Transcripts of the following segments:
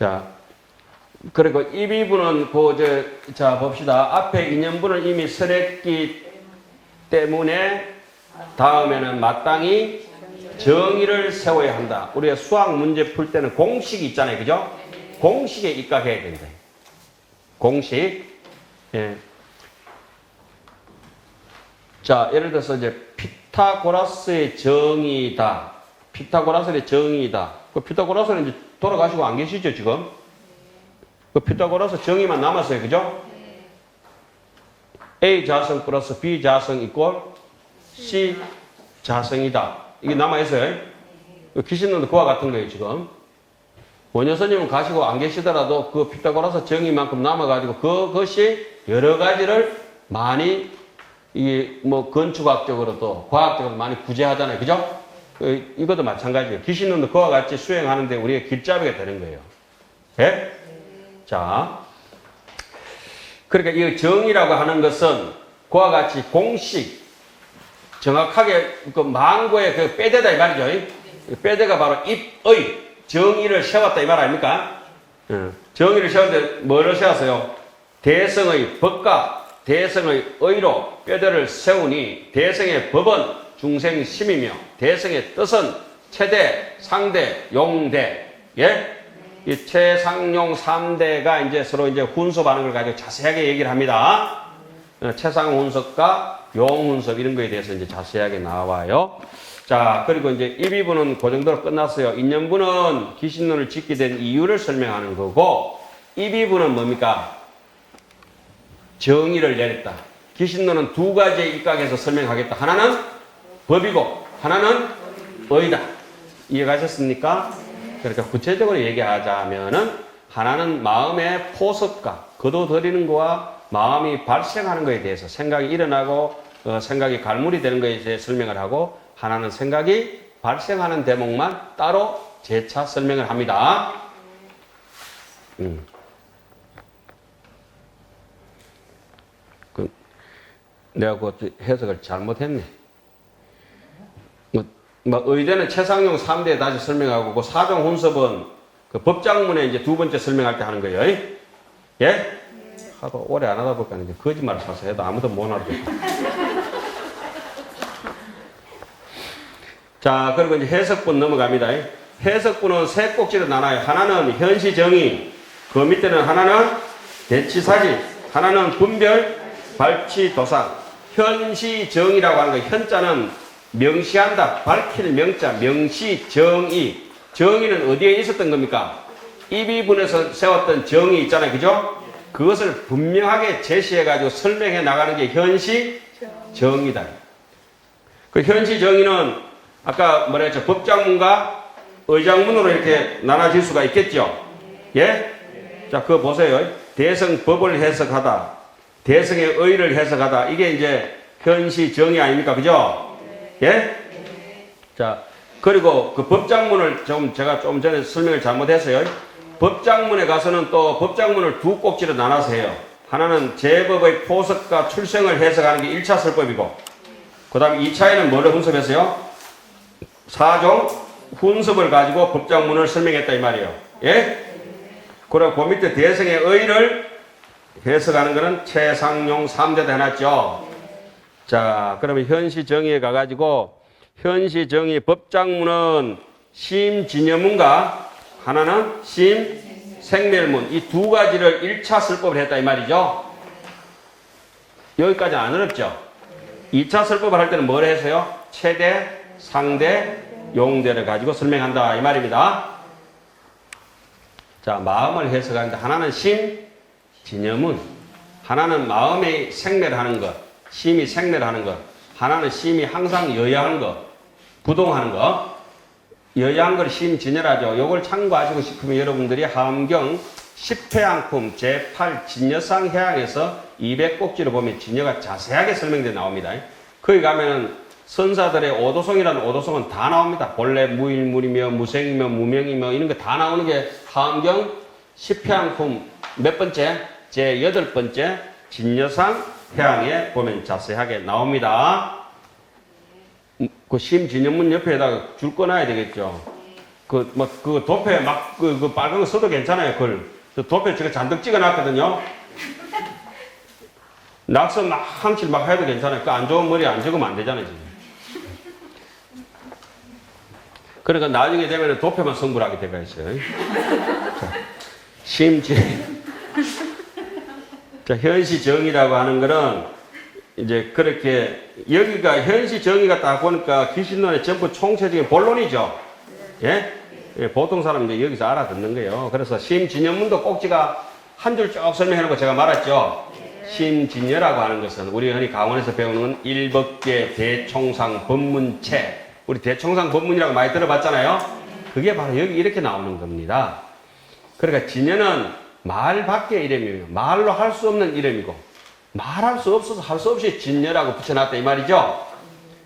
자, 그리고 이 부분은 그, 저, 자, 봅시다. 앞에 인연분을 이미 설했기 때문에 다음에는 마땅히 정의를 세워야 한다. 우리가 수학 문제 풀 때는 공식이 있잖아요. 그죠? 공식에 입각해야 된다. 공식. 예. 자, 예를 들어서 이제 피타고라스의 정의다. 피타고라스의 정의다. 그 피타고라스는 이제 돌아가시고 안 계시죠, 지금? 그 피타고라스 정의만 남았어요. 그죠? A 자성 플러스 B 자성 이꼴 C 자성이다. 이게 남아있어요. 그 귀신론도 그와 같은 거예요, 지금. 원효선님은 가시고 안 계시더라도 그 피타고라스 정의만큼 남아가지고 그것이 여러 가지를 많이 이게 뭐 건축학적으로도 과학적으로 많이 구제하잖아요. 그죠? 그 이것도 마찬가지예요. 귀신론도 그와 같이 수행하는데 우리가 길잡이가 되는 거예요. 예? 자. 그러니까 이 정의라고 하는 것은 그와 같이 공식, 정확하게 그 망고의 그 빼대다 이 말이죠. 이 빼대가 바로 입의 정의를 세웠다 이 말 아닙니까? 예. 정의를 세웠는데 뭐를 세웠어요? 대성의 법과 대성의 의로 뼈대를 세우니 대성의 법은 중생심이며 대성의 뜻은 최대, 상대, 용대. 예? 이 최상용 3대가 이제 서로 이제 훈섭하는 걸 가지고 자세하게 얘기를 합니다. 어, 최상 훈섭과 용 훈섭 이런 거에 대해서 이제 자세하게 나와요. 자, 그리고 이제 1위부는 그 정도로 끝났어요. 인연부는 기신론을 짓게 된 이유를 설명하는 거고, 2위부는 뭡니까? 정의를 내렸다. 기신론은 두 가지의 입각에서 설명하겠다. 하나는 법이고, 하나는 의다. 이해가셨습니까? 그러니까 구체적으로 얘기하자면은, 하나는 마음의 포섭과 거둬들이는 거와 마음이 발생하는 것에 대해서 생각이 일어나고, 어, 생각이 갈무리 되는 것에 대해 설명을 하고, 하나는 생각이 발생하는 대목만 따로 재차 설명을 합니다. 음. 그, 내가 그 해석을 잘못했네. 뭐, 뭐 의대는 최상용 3대 다시 설명하고, 그 사정 혼섭은 그 법장문에 이제 두 번째 설명할 때 하는 거예요. 예? 하도 오래 안 하다 보니까 이제 거짓말을 사서 해도 아무도 못 알아듣고. 자, 그리고 이제 해석분 넘어갑니다. 해석분은 세 꼭지로 나눠요. 하나는 현시 정의, 그 밑에는 하나는 대치사지, 하나는 분별, 발치, 도상. 현시 정의라고 하는 거, 현자는 명시한다, 밝힐 명자, 명시 정의. 정의는 어디에 있었던 겁니까? 이 비분에서 세웠던 정의 있잖아요. 그죠? 그것을 분명하게 제시해가지고 설명해 나가는 게 현시 정의다. 그 현시 정의는 아까 뭐라 했죠? 법장문과 의장문으로 이렇게 나눠질 수가 있겠죠? 예? 자, 그거 보세요. 대성 법을 해석하다. 대성의 의를 해석하다. 이게 이제 현시 정의 아닙니까? 그죠? 예? 자, 그리고 그 법장문을 좀 제가 좀 전에 설명을 잘못했어요. 법장문에 가서는 또 법장문을 두 꼭지로 나눠서 해요. 하나는 제법의 포석과 출생을 해석하는 게 1차 설법이고, 그 다음에 2차에는 뭐를 분석했어요? 사종 훈습을 가지고 법장문을 설명했다 이 말이에요. 예? 그리고 그 밑에 대성의 의를 해석하는 것은 최상용 3대도 해놨죠. 자, 그러면 현시 정의에 가가지고 현시 정의 법장문은 심진여문과 하나는 심 생멸문 이 두 가지를 1차 설법을 했다 이 말이죠. 여기까지 안 어렵죠? 2차 설법을 할 때는 뭘 해서요? 최대, 상대, 용대를 가지고 설명한다 이 말입니다. 자, 마음을 해석하는데 하나는 심, 진여문, 하나는 마음의 생멸하는 것, 심이 생멸하는 것, 하나는 심이 항상 여야하는 것, 부동하는 것, 여야한 걸 심진여라죠. 요걸 참고하시고 싶으면 여러분들이 함경 10회양품 제8 진여상 해양에서 200꼭지를 보면 진여가 자세하게 설명되어 나옵니다. 거기 가면은 선사들의 오도성이라는 오도성은 다 나옵니다. 본래 무일물이며 무생이며 무명이며 이런 거 다 나오는 게 함경 10회양품 몇 번째? 제 여덟 번째 진여상 해양에 보면 자세하게 나옵니다. 그 심진영문 옆에다가 줄 꺼놔야 되겠죠. 그, 뭐, 그 도표에 막, 그, 그 빨간 거 써도 괜찮아요, 글. 그 도표에 제가 잔뜩 찍어 놨거든요. 낙서 막, 항칠 막 해도 괜찮아요. 그 안 좋은 머리 안 적으면 안 되잖아요. 그러니까 나중에 되면 도표만 성불하게 되가 있어요. 자, 심지. 자, 현시정이라고 하는 거는 이제 그렇게 여기가 현시 정의가 딱 보니까 귀신론의 전부 총체적인 본론이죠. 예? 예, 보통 사람들 여기서 알아듣는 거예요. 그래서 심진여문도 꼭지가 한 줄 쭉 설명해 놓고 제가 말했죠. 심진여라고 하는 것은 우리 흔히 강원에서 배우는 건 일법계 대총상 법문체. 우리 대총상 법문이라고 많이 들어봤잖아요. 그게 바로 여기 이렇게 나오는 겁니다. 그러니까 진여는 말 밖의 이름이에요. 말로 할 수 없는 이름이고 말할 수 없어서 할 수 없이 진여라고 붙여놨다 이 말이죠.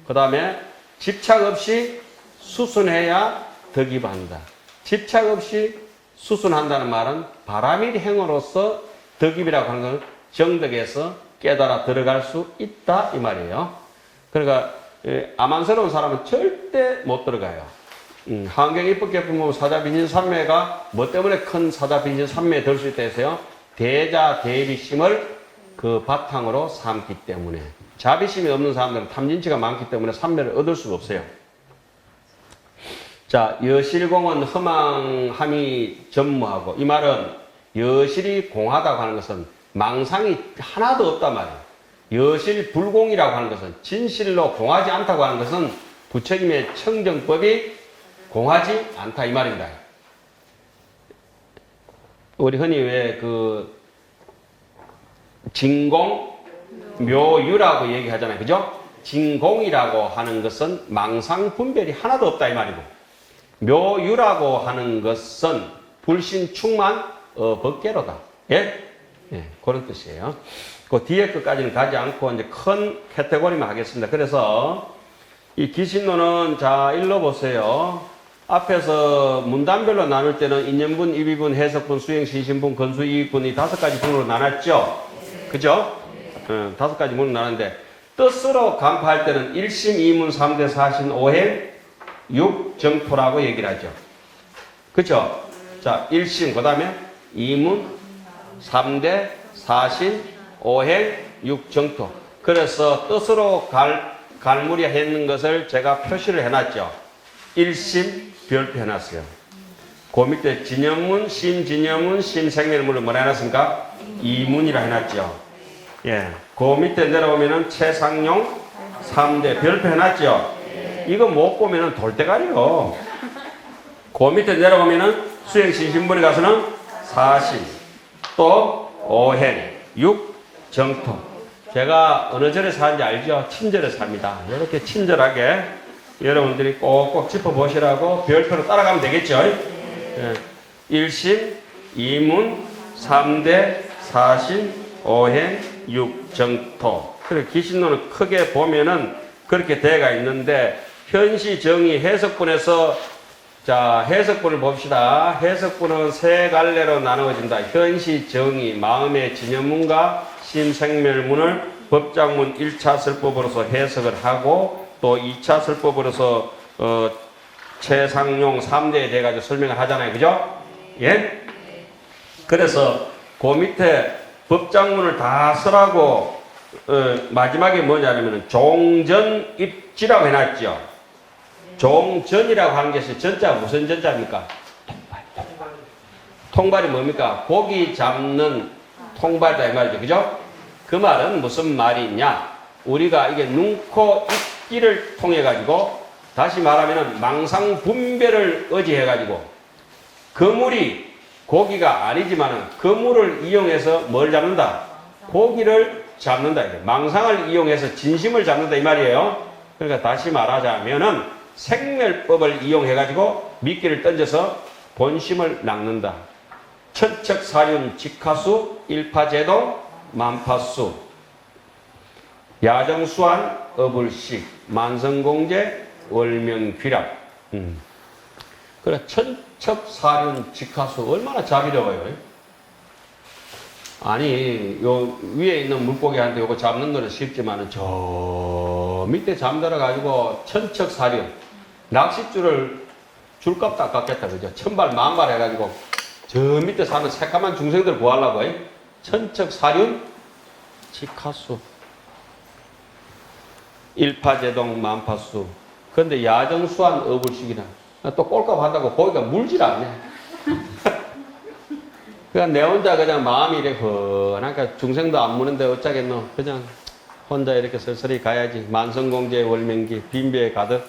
그 다음에 집착 없이 수순해야 덕이 반다. 집착 없이 수순한다는 말은 바람일 행으로서 덕입이라고 하는 건 정덕에서 깨달아 들어갈 수 있다 이 말이에요. 그러니까 예, 아만스러운 사람은 절대 못 들어가요. 음, 환경 입법계 부모 사자빈신 삼매가 뭐 때문에 큰 사자빈신 삼매에 들 수 있다 해서요. 대자 대비심을 그 바탕으로 삼기 때문에 자비심이 없는 사람들은 탐진치가 많기 때문에 삼매를 얻을 수가 없어요. 자, 여실공은 허망함이 전무하고 이 말은 여실이 공하다고 하는 것은 망상이 하나도 없단 말이에요. 여실 불공이라고 하는 것은 진실로 공하지 않다고 하는 것은 부처님의 청정법이 공하지 않다 이 말입니다. 우리 흔히 왜 그 진공 묘유라고 얘기하잖아요. 그죠? 진공이라고 하는 것은 망상 분별이 하나도 없다 이 말이고 묘유라고 하는 것은 불신 충만 어, 법계로다. 예? 예, 그런 뜻이에요. 그 뒤에 것까지는 가지 않고 이제 큰 카테고리만 하겠습니다. 그래서 이 기신론은 자 읽어보세요. 앞에서 문단별로 나눌 때는 인연분, 입의분, 해석분, 수행, 신신분, 건수, 이익분 이 다섯 가지 분으로 나눴죠. 그죠? 어, 다섯 가지 문으로 나눴는데 뜻으로 간파할 때는 일심, 이문, 삼대, 사신, 오행, 육정토라고 얘기를 하죠. 그죠? 자, 일심, 그 다음에 이문, 삼대, 사신, 오행, 육정토. 그래서 뜻으로 갈, 갈무리 했는 것을 제가 표시를 해놨죠. 일심 별표 해놨어요. 그 밑에 진영문, 심진영문, 심생멸문을 뭐라 해놨습니까? 이문이라 해놨죠. 예. 그 밑에 내려오면은 최상용 3대 별표 해놨죠. 이거 못 보면은 돌대가리요. 그 밑에 내려오면은 수행신신분에 가서는 사신, 또 오행, 육, 정토. 제가 어느 절에 사는지 알죠? 친절에 삽니다. 이렇게 친절하게 여러분들이 꼭꼭 짚어보시라고 별표로 따라가면 되겠죠? 예. 일심, 이문, 삼대, 사신, 오행, 육정토. 그래 기신론을 크게 보면은 그렇게 돼가 있는데 현시 정의 해석분에서 자 해석분을 봅시다. 해석분은 세 갈래로 나누어진다. 현시 정의 마음의 진여문과 심생멸문을 법장문 1차 설법으로서 해석을 하고 또 2차 설법으로서 어, 최상용 3대에 대해 가지고 설명을 하잖아요. 그죠? 예? 그래서 그 밑에 법장문을 다 쓰라고 어, 마지막에 뭐냐면 종전 입지라고 해놨죠. 종전이라고 하는 것이 전자 무슨 전자입니까? 통발. 통발이 뭡니까? 고기 잡는 통발이다 이 말이죠. 그죠? 그 말은 무슨 말이냐? 우리가 이게 눈 코 입 기를 통해 가지고 다시 말하면은 망상 분별을 의지해 가지고 그물이 고기가 아니지만은 그물을 이용해서 뭘 잡는다? 고기를 잡는다. 망상을 이용해서 진심을 잡는다 이 말이에요. 그러니까 다시 말하자면은 생멸법을 이용해 가지고 미끼를 던져서 본심을 낚는다. 천척사륜 직하수 일파제동 만파수 야정수한 어불식 만성공제 월명귀락 음. 그래 천척사륜 직하수 얼마나 자비로워요 아니 요 위에 있는 물고기한테 요거 잡는 거는 쉽지만은 저 밑에 잠들어 가지고 천척사륜 낚싯줄을 줄값도 아깝겠다, 그죠? 천발, 만발 해가지고, 저 밑에 사는 새까만 중생들 구하려고, 이? 천척, 사륜, 치카수, 일파제동, 만파수. 근데 야정수한 어불식이나, 또 꼴값 한다고 고기가 물질 않네. 그냥 내 혼자 그냥 마음이 이래 헌하니까 중생도 안 무는데 어쩌겠노. 그냥 혼자 이렇게 서서히 가야지. 만성공제 월명기 빈배에 가득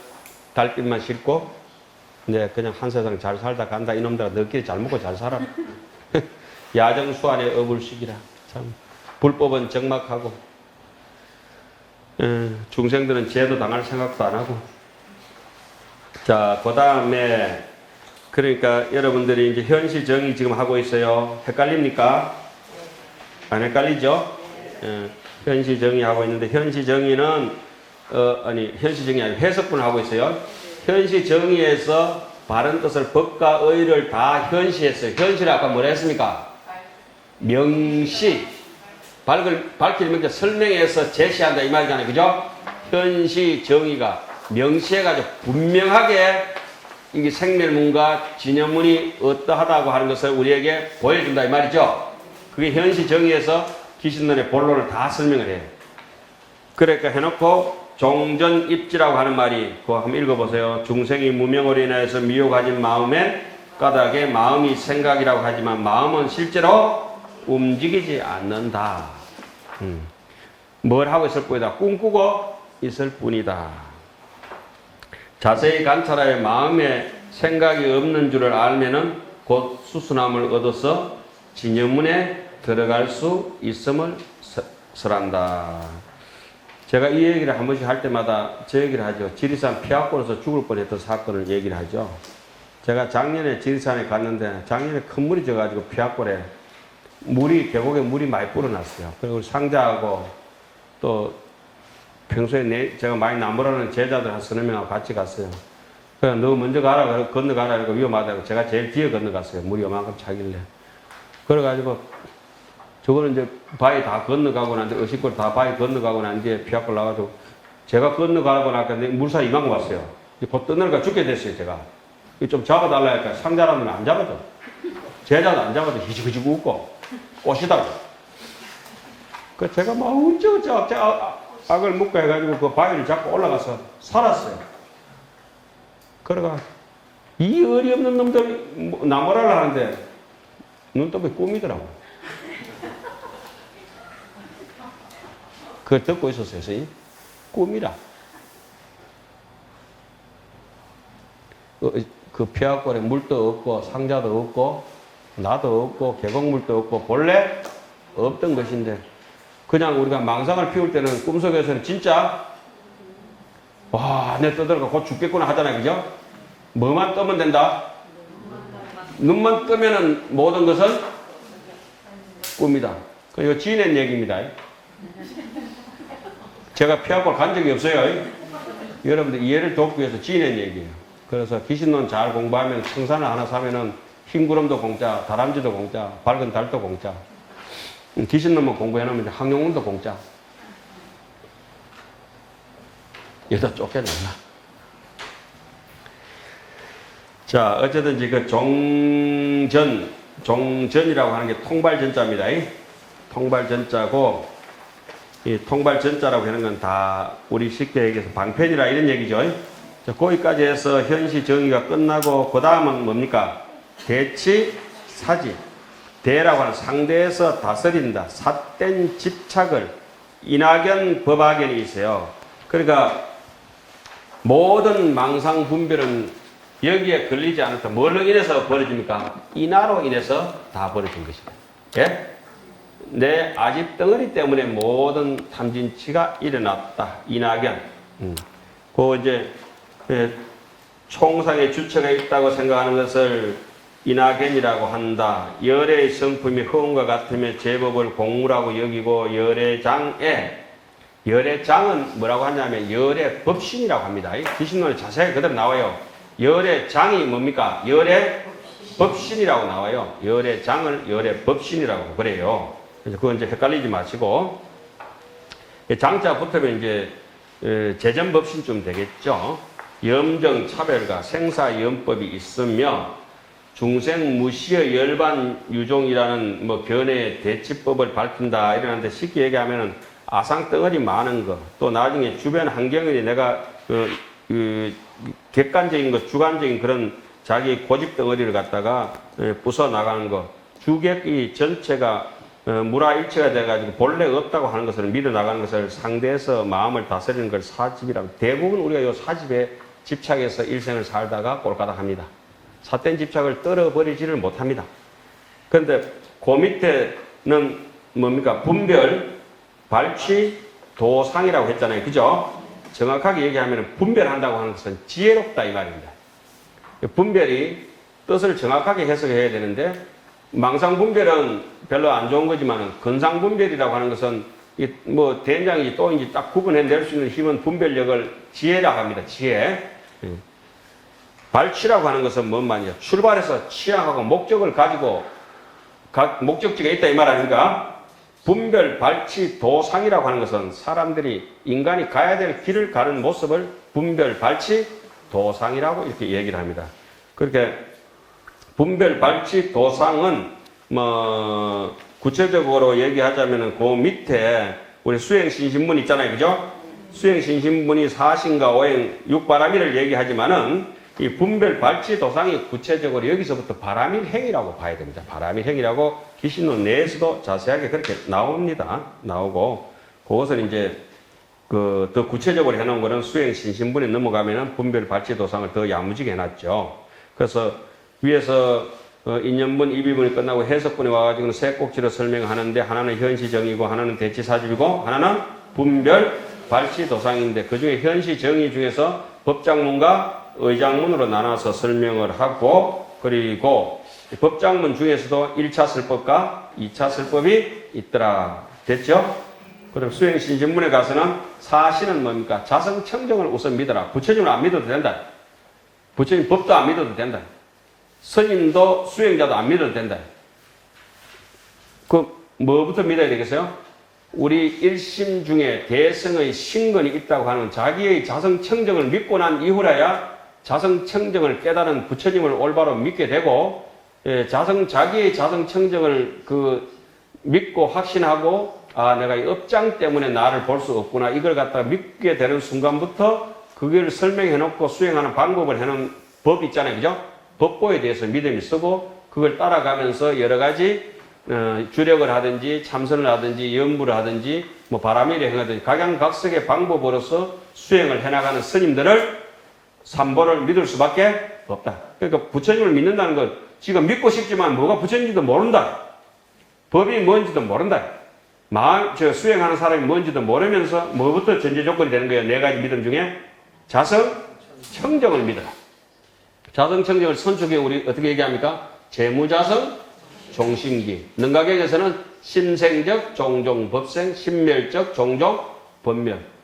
달빛만 싣고 이제 그냥 한 세상 잘 살다 간다. 이놈들아 너끼리 잘 먹고 잘 살아. 야정수안의 어불식이라. 참 불법은 적막하고 에, 중생들은 죄도 당할 생각도 안 하고 자, 그 다음에 그러니까 여러분들이 이제 현실 정의 지금 하고 있어요. 헷갈립니까? 안 헷갈리죠? 예, 현실 정의 하고 있는데 현실 정의는 어, 아니 현실 정의 아니고 해석분을 하고 있어요. 현실 정의에서 바른 뜻을 법과 의를 다 현시했어요. 현실 아까 뭐라 했습니까? 명시 밝을 밝힐 명제 설명해서 제시한다 이 말이잖아요. 그죠? 현시 정의가 명시해가지고 분명하게 이게 생멸문과 진여문이 어떠하다고 하는 것을 우리에게 보여준다 이 말이죠. 그게 현시 정의에서 귀신론의 본론을 다 설명을 해요. 그러니까 해놓고 종전 입지라고 하는 말이 그거 한번 읽어보세요. 중생이 무명으로 인하여서 미혹가진 마음에 까닭에 마음이 생각이라고 하지만 마음은 실제로 움직이지 않는다. 음. 뭘 하고 있을 뿐이다. 꿈꾸고 있을 뿐이다. 자세히 관찰하여 마음에 생각이 없는 줄을 알면은 곧 수순함을 얻어서 진여문에 들어갈 수 있음을 서- 설한다. 제가 이 얘기를 한 번씩 할 때마다 저 얘기를 하죠. 지리산 피학골에서 죽을 뻔했던 사건을 얘기를 하죠. 제가 작년에 지리산에 갔는데 작년에 큰 물이 져가지고 피학골에 물이 계곡에 물이 많이 불어났어요. 그리고 상자하고 또 평소에 내, 제가 많이 남부라는 제자들 한 서너 명하고 같이 갔어요. 그냥 너 먼저 가라, 건너가라, 이거 위험하다고 제가 제일 뒤에 건너갔어요. 물이 요만큼 차길래. 그래가지고 저거는 이제 바위 다 건너가고 난 뒤에 어시골 다 바위 건너가고 난 뒤에 피학골 나가지고 제가 건너가고 나니까 물사 이만큼 왔어요. 곧 떠내려가 죽게 됐어요, 제가. 좀 잡아달라 하니까 상자라면 안 잡아줘. 제자도 안 잡아줘. 히지히지 웃고 꼬시다고. 그 제가 막 어쩌고저쩌고 어쩌- 아- 아- 악을 묶고 해가지고 그 바위를 잡고 올라가서 살았어요. 그래가 이 의리 없는 놈들 뭐 나무라를 하는데 눈독이 꿈이더라고. 그걸 듣고 있었어요, 선생님. 꿈이라. 어, 그 폐하골에 물도 없고 상자도 없고 나도 없고 계곡물도 없고 본래 없던 것인데 그냥 우리가 망상을 피울 때는 꿈속에서는 진짜 와, 내 떠들어가 곧 죽겠구나 하잖아요. 그죠? 뭐만 뜨면 된다? 눈만 뜨면은 모든 것은 꿈이다. 그 이거 지낸 얘기입니다. 제가 피학골 간 적이 없어요. 여러분들 이해를 돕기 위해서 지낸 얘기예요. 그래서 귀신론 잘 공부하면 청산을 하나 사면은 흰구름도 공짜, 다람쥐도 공짜, 밝은 달도 공짜. 음, 귀신론만 공부해놓으면 이제 항용운도 공짜. 여기다 쫓겨낸다. 자, 어쨌든지 그 종전, 종전이라고 하는 게 통발전자입니다. 이. 통발전자고, 이 통발전자라고 하는 건 다 우리 쉽게 얘기해서 방편이라 이런 얘기죠. 자, 거기까지 해서 현시 정의가 끝나고, 그 다음은 뭡니까? 대치, 사지. 대라고 하는 상대에서 다스린다. 삿된 집착을, 인하견, 법하견이 있어요. 그러니까 모든 망상 분별은 여기에 걸리지 않을까. 뭘로 인해서 벌어집니까? 인하로 인해서 다 벌어진 것이다. 예? 내 아집 덩어리 때문에 모든 탐진치가 일어났다. 인하견. 음. 그 이제 예, 총상의 주체가 있다고 생각하는 것을 인하견이라고 한다. 열의 성품이 허운과 같으면 제법을 공무라고 여기고 열의장에 열의장은 뭐라고 하냐면 열의 법신이라고 합니다. 이 귀신론에 자세히 그대로 나와요. 열의 장이 뭡니까? 열의 법신이라고 나와요. 열의 장을 열의 법신이라고 그래요. 그래서 그건 이제 헷갈리지 마시고 이 장자 붙으면 이제 에, 재전법신쯤 되겠죠. 염정 차별과 생사염법이 있으며 중생 무시의 열반 유종이라는 뭐 견해 대치법을 밝힌다 이러는데 쉽게 얘기하면은 아상 덩어리 많은 거 또 나중에 주변 환경에 내가 그, 그 객관적인 것 주관적인 그런 자기 고집 덩어리를 갖다가 예, 부숴 나가는 거 주객이 전체가 어, 무라일체가 돼가지고 본래 없다고 하는 것을 밀어 나가는 것을 상대해서 마음을 다스리는 걸 사집이라고 대부분 우리가 요 사집에 집착해서 일생을 살다가 꼴까닥합니다. 삿된 집착을 떨어버리지를 못합니다. 그런데 그 밑에는 뭡니까? 분별, 발취, 도상이라고 했잖아요. 그죠? 정확하게 얘기하면 분별한다고 하는 것은 지혜롭다 이 말입니다. 분별이 뜻을 정확하게 해석해야 되는데 망상 분별은 별로 안 좋은 거지만 근상분별이라고 하는 것은 이뭐 된장인지 또인지 딱 구분해낼 수 있는 힘은 분별력을 지혜라고 합니다. 지혜. 예. 발취라고 하는 것은 뭔 말이야? 출발해서 취향하고 목적을 가지고 각 목적지가 있다 이 말 아닙니까? 분별, 발치, 도상이라고 하는 것은 사람들이 인간이 가야 될 길을 가는 모습을 분별, 발치, 도상이라고 이렇게 얘기를 합니다. 그렇게 분별, 발치, 도상은 뭐 구체적으로 얘기하자면은 그 밑에 우리 수행신신문 있잖아요, 그죠? 수행신신문이 사신과 오행, 육바라밀을 얘기하지만은 이 분별, 발치, 도상이 구체적으로 여기서부터 바라밀 행위라고 봐야 됩니다. 바라밀 행위라고 기신론 내에서도 자세하게 그렇게 나옵니다. 나오고 그것을 이제 그 더 구체적으로 해놓은 거는 수행 신신분에 넘어가면은 분별 발치 도상을 더 야무지게 해놨죠. 그래서 위에서 어, 인연분, 입이분이 끝나고 해석분이 와가지고는 세 꼭지로 설명하는데 하나는 현시정이고 하나는 대치사집이고 하나는 분별 발치 도상인데 그 중에 현시정의 중에서 법장문과 의장문으로 나눠서 설명을 하고 그리고 법장문 중에서도 1차 설법과 2차 설법이 있더라. 됐죠? 그럼 수행신신문에 가서는 사실은 뭡니까? 자성청정을 우선 믿어라. 부처님을 안 믿어도 된다. 부처님 법도 안 믿어도 된다. 스님도 수행자도 안 믿어도 된다. 그 뭐부터 믿어야 되겠어요? 우리 일심 중에 대성의 신건이 있다고 하는 자기의 자성청정을 믿고 난 이후라야 자성청정을 깨달은 부처님을 올바로 믿게 되고 예, 자성 자기의 자성청정을 그 믿고 확신하고 아 내가 이 업장 때문에 나를 볼 수 없구나 이걸 갖다가 믿게 되는 순간부터 그걸 설명해 놓고 수행하는 방법을 해 놓은 법 있잖아요 그죠? 법보에 대해서 믿음이 쓰고 그걸 따라가면서 여러 가지 어, 주력을 하든지 참선을 하든지 연부를 하든지 뭐 바람일에 하든지 각양각색의 방법으로서 수행을 해나가는 스님들을 삼보를 믿을 수밖에 없다. 그러니까 부처님을 믿는다는 건 지금 믿고 싶지만 뭐가 부처님인지도 모른다. 법이 뭔지도 모른다. 마음, 저 수행하는 사람이 뭔지도 모르면서 뭐부터 전제 조건이 되는 거예요. 네 가지 믿음 중에 자성, 청정을 믿어라. 자성, 청정을 선축에 우리 어떻게 얘기합니까? 재무자성, 종신기. 능가경에서는 심생적, 종종, 법생, 신멸적, 종종, 법멸.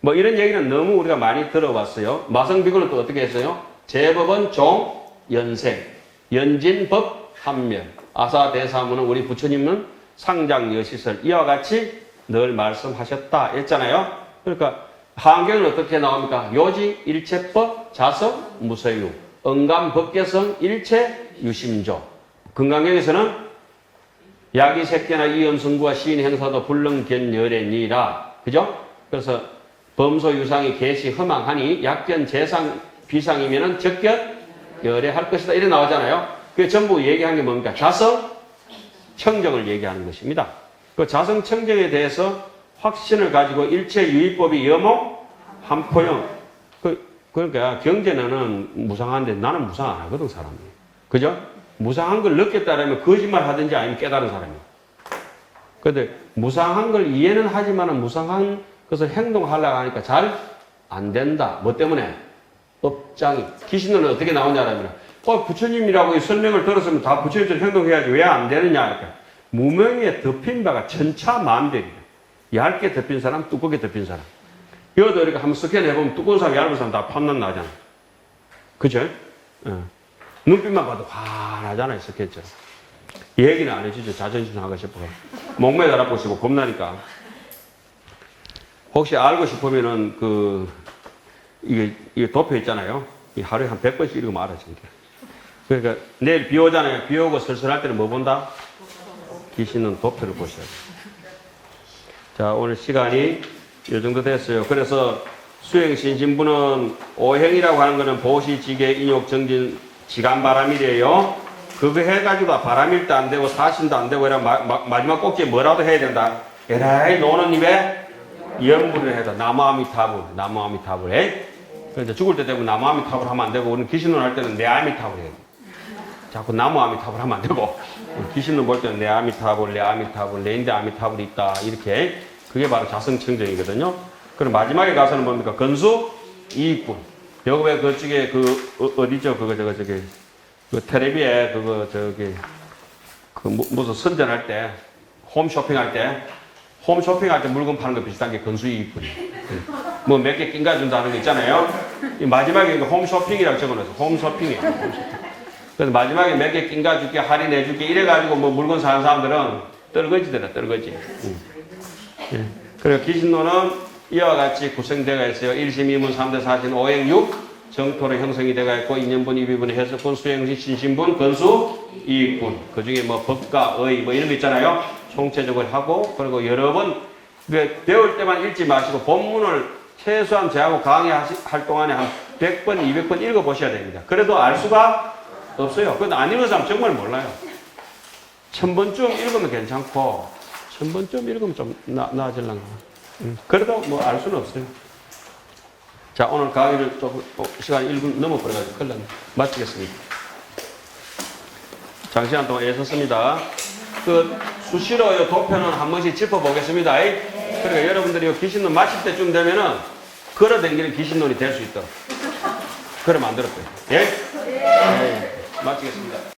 뭐 이런 얘기는 너무 우리가 많이 들어봤어요. 마성비구는 또 어떻게 했어요? 제법은 종, 연생, 연진법, 한멸. 아사대사문은 우리 부처님은 상장여시설 이와 같이 늘 말씀하셨다 했잖아요. 그러니까 한경은 어떻게 나옵니까? 요지 일체법 자성 무서유 응감 법계성 일체 유심조 건강경에서는 야기 새끼나 이염승구와 시인 행사도 불능견 열애니라 그죠? 그래서 범소 유상이 개시 허망하니 약견 재상 비상이면은 적견 열애할 것이다 이래 나오잖아요. 그게 전부 얘기한 게 뭡니까? 자성 청정을 얘기하는 것입니다. 그 자성 청정에 대해서 확신을 가지고 일체 유의법이 여목 한포형 그 그러니까 경제는 무상한데 나는 무상 안 하거든 사람이. 그죠? 무상한 걸 느꼈다라면 거짓말 하든지 아니면 깨달은 사람이에요. 근데 무상한 걸 이해는 하지만은 무상한 것을 행동하려고 하니까 잘 안 된다. 뭐 때문에? 업장이. 귀신은 어떻게 나오냐라면, 어, 부처님이라고 이 설명을 들었으면 다 부처님처럼 행동해야지 왜 안 되느냐. 이렇게. 무명에 덮인 바가 천차만별이에요. 얇게 덮인 사람, 두껍게 덮인 사람. 여도 이렇게 한번 스캔해보면 두꺼운 사람, 얇은 사람 다 판단 나잖아. 그죠? 어. 눈빛만 봐도 환하잖아요, 스캔처럼. 얘기는 안 해주죠. 자존심 상하고 싶어서. 목매달아 보시고 겁나니까. 혹시 알고 싶으면은 그 이게, 이게 도표 있잖아요. 이 하루에 한 100번씩 읽으면 알아, 진짜. 그러니까 내일 비 오잖아요. 비 오고 슬슬할 때는 뭐 본다? 귀신은 도표를 보셔야 돼요. 자, 오늘 시간이 이 정도 됐어요. 그래서 수행신 신부는 오행이라고 하는 거는 보시, 지계, 인욕, 정진, 지간 바람이래요. 그거 해가지고 바람일도 안 되고 사신도 안 되고 이러 마, 지막 꼭지에 뭐라도 해야 된다. 에라이 노는 입에 염불을 해다. 나무아미타불, 나무아미타불. 에? 그래서 죽을 때 되면 나무아미타불 하면 안 되고 우리는 귀신론 할 때는 내 아미타불 해야 돼. 자꾸 나무 아미타불 하면 안 되고 귀신을 볼 때는 내 아미타불, 내 아미타불, 내인데 아미타불이 있다 이렇게 그게 바로 자성청정이거든요. 그럼 마지막에 가서는 뭡니까? 건수 이익분. 여기 그쪽에 그 어, 어디죠? 그거 저거 저기 그 텔레비에 그거 저기 그 무- 무슨 선전할 때 홈쇼핑 할 때 홈쇼핑할 때 물건 파는 거 비슷한 게 건수 이익분. 뭐몇 개 낀가 준다는 거 있잖아요. 이 마지막에 홈쇼핑이라고 적어놨어. 홈쇼핑이에요. 홈쇼핑. 그래서 마지막에 몇 개 낀가 줄게 할인해 줄게 이래가지고 뭐 물건 사는 사람들은 떨거지더라 떨거지. 응. 예. 그리고 기신론은 이와 같이 구성되어 있어요. 1심, 2문, 3대 4신, 5행, 6 정토로 형성이 되어 있고 인연분, 입위분, 해석분, 수행신, 신신분, 건수, 이익분. 그 중에 뭐 법과 의 뭐 이런 거 있잖아요. 총체적으로 하고 그리고 여러 번그 배울 때만 읽지 마시고 본문을 최소한 저하고 강의할 동안에 한 100번, 200번 읽어보셔야 됩니다. 그래도 알 수가 없어요. 그건 안 읽은 사람 정말 몰라요. 천 번쯤 읽으면 괜찮고, 천 번쯤 읽으면 좀 나, 나아질랑가. 음, 그래도 뭐 알 수는 없어요. 자, 오늘 강의를 또 어, 시간 1분 넘어버려가지고 큰일 났네. 마치겠습니다. 장시간 동안 애썼습니다. 그 수시로 이 도표는 한 번씩 짚어보겠습니다. 그러니까 여러분들이 이 귀신론 마칠 때쯤 되면은 걸어다니는 귀신론이 될 수 있도록. 그래 만들었어요. 예? 예. 마치겠습니다.